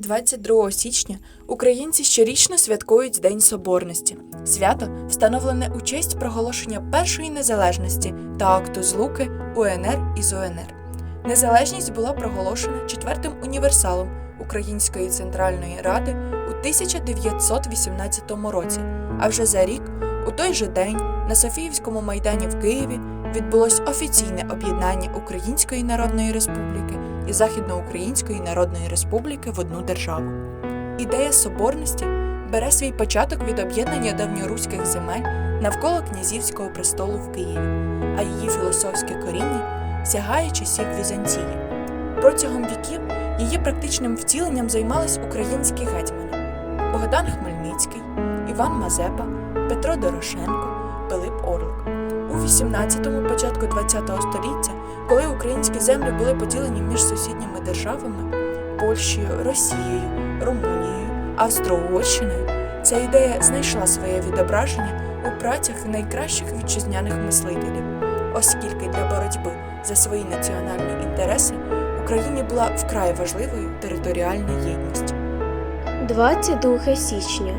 22 січня українці щорічно святкують День Соборності. Свято встановлене у честь проголошення першої незалежності та акту злуки УНР із УНР. Незалежність була проголошена четвертим універсалом Української Центральної Ради у 1918 році. А вже за рік, у той же день, на Софіївському майдані в Києві відбулось офіційне об'єднання Української Народної Республіки і Західноукраїнської Народної Республіки в одну державу. Ідея соборності бере свій початок від об'єднання давньоруських земель навколо князівського престолу в Києві, а її філософське коріння сягає часів Візантії. Протягом віків її практичним втіленням займались українські гетьмани Богдан Хмельницький, Іван Мазепа, Петро Дорошенко, Пилип Орлик. У 18-му, початку 20-го століття, коли українські землі були поділені між сусідніми державами Польщею, Росією, Румунією, Австро-Угорщиною, ця ідея знайшла своє відображення у працях найкращих вітчизняних мислителів, оскільки для боротьби за свої національні інтереси Україні була вкрай важливою територіальна єдність. 22 січня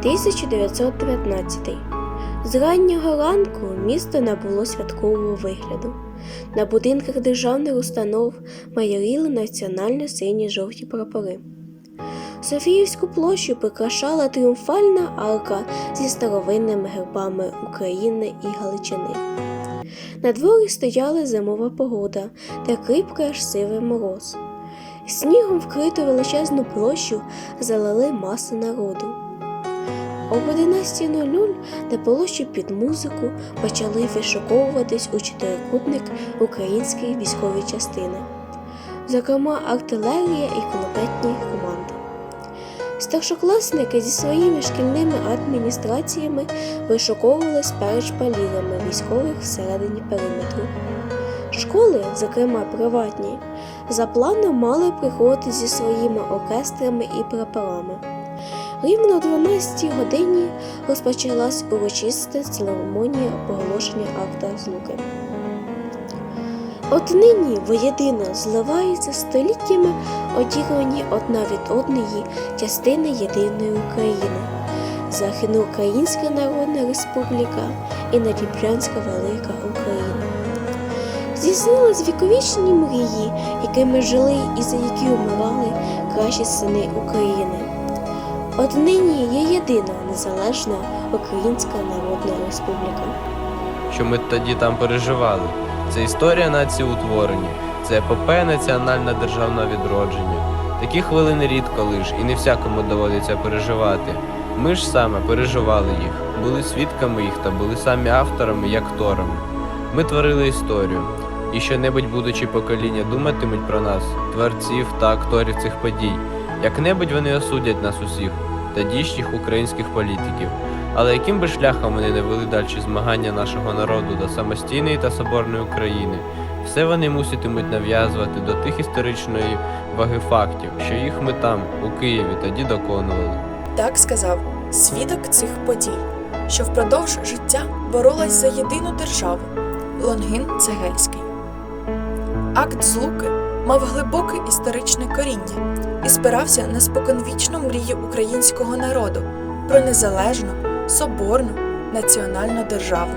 1919. З раннього ранку місто набуло святкового вигляду. На будинках державних установ майоріли національно сині жовті прапори. Софіївську площу прикрашала тріумфальна арка зі старовинними гербами України і Галичини. На дворі стояла зимова погода та кріпкий аж сивий мороз. Снігом вкриту величезну площу залили маси народу. Об 11.00 на площі під музику почали вишуковуватись у чотирикутник українські військові частини, зокрема артилерія і кулеметні команди. Старшокласники зі своїми шкільними адміністраціями вишуковувались перед шпалірами військових всередині периметру. Школи, зокрема приватні, за планом мали приходити зі своїми оркестрами і прапорами. Рівно о 12 годині розпочалась урочиста церемонія проголошення акта злуки. От нині воєдино зливаються століттями одірвані одна від одної частини єдиної України, Західноукраїнська Народна Республіка і Надніпрянська Велика Україна. Здійснились віковічні мрії, якими жили і за які умирали кращі сини України. От нині є єдина незалежна Українська Народна Республіка. що ми тоді там переживали. Це історія нації утворення, це епопея національне державне відродження. Такі хвилини рідко лиш, і не всякому доводиться переживати. Ми ж саме переживали їх, були свідками їх та були самі авторами і акторами. Ми творили історію, і що-небудь будучи покоління думатимуть про нас, творців та акторів цих подій. Як-небудь вони осудять нас усіх, тодішніх українських політиків. Але яким би шляхом вони не вели далі змагання нашого народу до самостійної та соборної України, все вони муситимуть нав'язувати до тих історичної ваги фактів, що їх ми там, у Києві, тоді доконували. Так сказав свідок цих подій, що впродовж життя боролась за єдину державу Лонгін Цегельський. Акт злуки мав глибоке історичне коріння і спирався на споконвічну мрію українського народу про незалежну, соборну національну державу.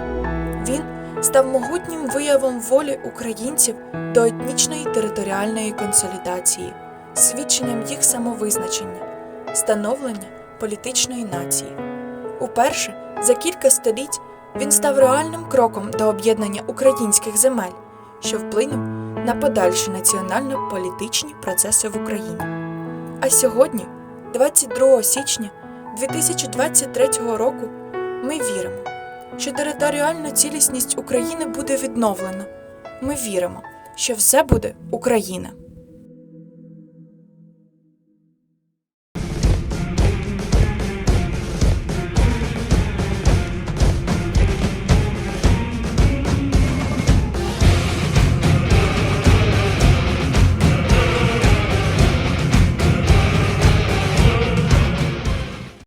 Він став могутнім виявом волі українців до етнічної територіальної консолідації, свідченням їх самовизначення, становлення політичної нації. Уперше за кілька століть він став реальним кроком до об'єднання українських земель, що вплинув на подальші національно-політичні процеси в Україні. А сьогодні, 22 січня 2023 року, ми віримо, що територіальну цілісність України буде відновлена. Ми віримо, що все буде Україна.